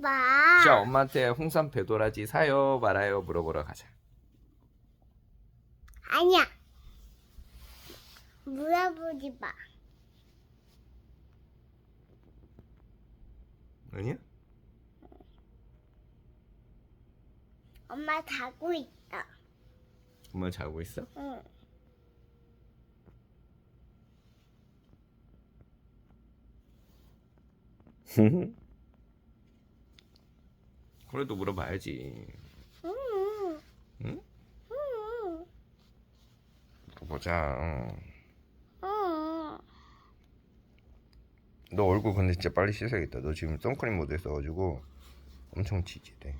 봐. 자, 엄마한테 홍삼 배도라지 사요 말아요 물어보러 가자. 아니야. 물어보지 마. 아니야? 엄마 자고 있다. 엄마 자고 있어? 응. 그래도 물어봐야지. 응. 응? 응. 보자. 응. 응. 너 얼굴 근데 진짜 빨리 씻어야겠다. 너 지금 선크림 모드에 써가지고 엄청 지지대.